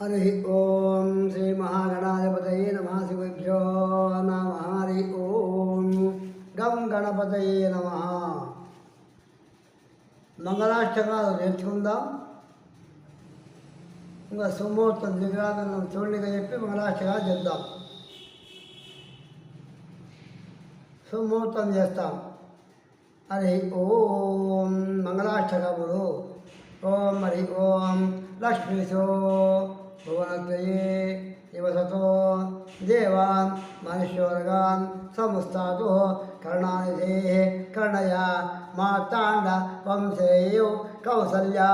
హరి ఓం శ్రీ మహాగణాధిపతయే నమ శివభ్యో నమ హరి ఓం. గం గణపతయే నమ. మంగళాష్టకాలు నేర్చుకుందాం. ఇంకా సుమూర్తం దిగ్రాగం చూడనిగా చెప్పి మంగళాష్టకాలు చేద్దాం సుమూర్తం చేస్తాం. హరి ఓం మంగళాష్టకములు. ఓం హరి ఓం లక్ష్మీశో. सुवर्णत्रये शिवसतो देवान् मनुष्योर्गान् संस्थातुः कर्णानिधेः कर्णया मार्ताण्डवंशेयौ कौसल्या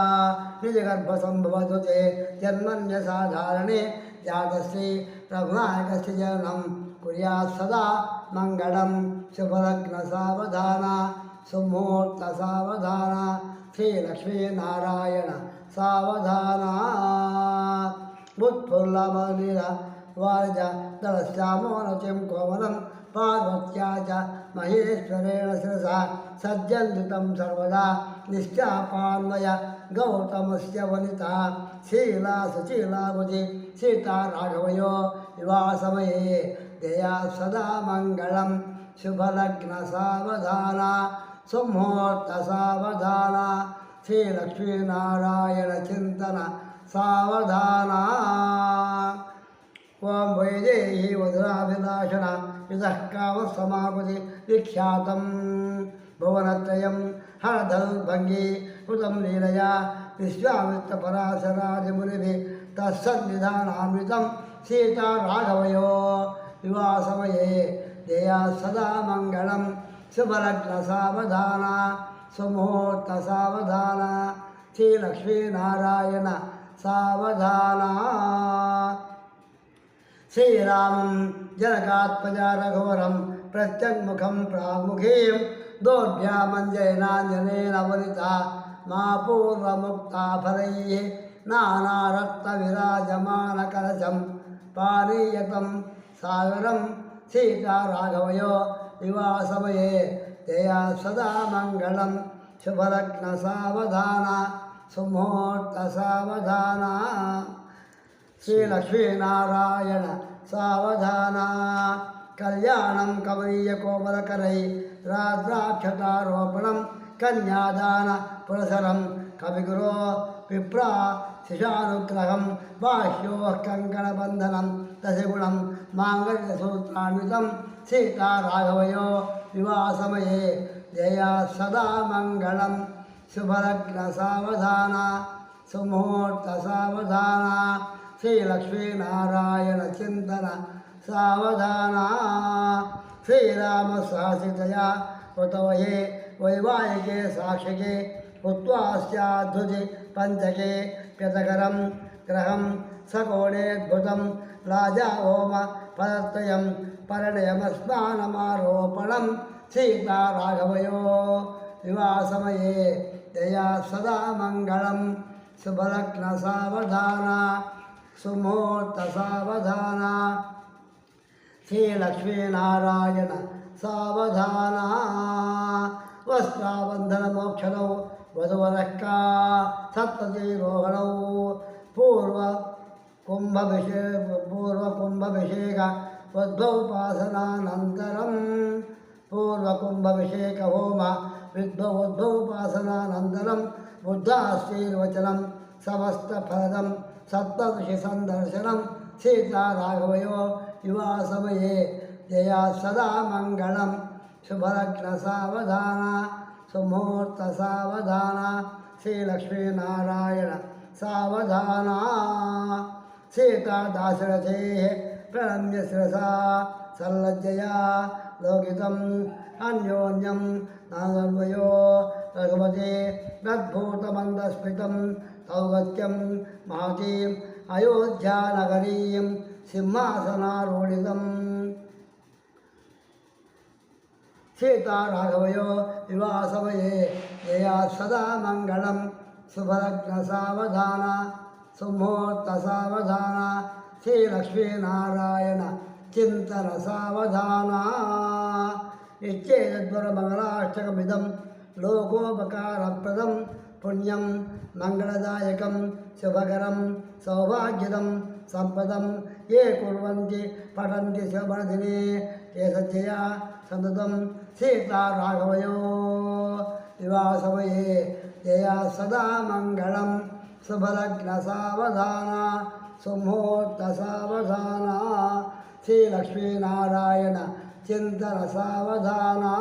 निजगर्भसम्भवधुते जन्मन्यसाधारणे जातश्री रघुनायकस्य जननं कुर्यात् सदा मङ्गलं शुभलग्नसावधाना सुमुहूर्तसावधाना श्रीलक्ष्मीनारायण सावधाना भूत्फुल्लमलीला वाज दवस्यामोनचिं कोमलं पार्वत्या च महेश्वरेण शिरसा सज्जन्वितं सर्वदा निश्चापान्वय गौतमस्य वनिता शीला सुशीलावति सीता राघवयो विवाहसमये दया सदा मङ्गलं शुभलग्नसावधाना सुमुहूर्तसावधाना श्रीलक्ष्मीनारायणचिन्तन సావధానా ఓం వైదేహి వధురాభిలాషణ విదకామ సమాపతి విఖ్యాతం భువనత్రయం హరదౌర్భంగి హృతం లీలయా విశ్వామిత్రపరాశరాజముని తస్సన్నిధానామృతం సీతారాఘవయో వివాహసమయే దేయా సదా మంగళం శుభలగ్న సావధాన సుముహూర్త సావధాన శ్రీలక్ష్మీనారాయణ सावधाना। श्रीरामं जनकात्मजा रघुवरं प्रत्यङ्मुखं प्रामुखीं दोर्भ्यामञ्जयनाञ्जनेरवनिता मा पूर्वमुक्ताफलैः नानारक्तविराजमानकलशं सागरम सागरं सीताराघवयो विवासमये जया सदा मङ्गलं। शुभलग्नसावधाना। ಸುಮೂರ್ತಸಾವಧಾನ श्रीलक्ष्मीनारायण सावधाना। कल्याणं कवरीयकोमलकरै कन्यादान कन्यादानपुरसरं कविगुरो विप्रा शिशानुग्रहं बाह्योः कङ्कणबन्धनं दशगुणं माङ्गल्यसूत्रान्वितं सीताराघवयो विवाहसमये जया सदा मङ्गलम्। शुभलग्नसावधाना सुमुहूर्तसावधाना, श्रीलक्ष्मीनारायणचिन्तन श्रीराम श्रीरामसहसितया कृतवये वैवाहिके साक्षिके हुत्वास्याध्वजि पञ्चके, प्यतकरं ग्रहं सकोणेद्भुतं राजाहोम फलत्रयं परिणयमस्नानमारोपणं सीताराघवयो विवाहसमये दया सदा मङ्गलं नारायण सुमुहूर्तसावधाना श्रीलक्ष्मीनारायण सावधाना। वस्त्राबन्धनमोक्षणौ वधुवरक्का। सप्ततिरोहणौ पूर्व कुम्भभिषे पूर्वकुम्भभिषेक उद्भवोपासनानन्तरं पूर्वकुम्भभिषेकहोम विद्वोद्भवोपासनानन्तरं बुद्धास्तेर्वचनं समस्तफलदं सप्तदृशिसन्दर्शनं युवा सभी जया सदा मंगल शुभलग्न शुभलग्नसावधाना सुमुहूर्तसावधाना श्रीलक्ष्मीनारायण सीता दाशरथे प्रणम्य शिसा सल्लजया லௌகிகம் அந்யோன்யம் நாங்கல்வயோ ரகுபதி ரத்பூதமந்தஸ்மிதம் சௌகத்தியம் மாதீம் அயோத்தியா நகரீம் சிம்மாசனாரூடிதம் சீதா ராகவயோ விவாசவயே ஜயா சதா மங்களம் சுபலக்ன சாவதான ஸ்ரீலக்ஷ்மி நாராயண చింతనసావధానా నిశ్చేతద్వరమంగళాష్టకమిదం లోకోపకారప్రదం పుణ్యం మంగళదాయకం శుభకరం సౌభాగ్యదం సంపదం ఏ కుర్వంతి పఠంతి శుభదినే ఏ సత్యయ సంతతం సీతారాఘవయో వివాసమయే జయా సదా మంగళం శుభలగ్న సావధాన సుమూర్త సావధానా శ్రీ లక్ష్మీనారాయణ చింతన సావధానా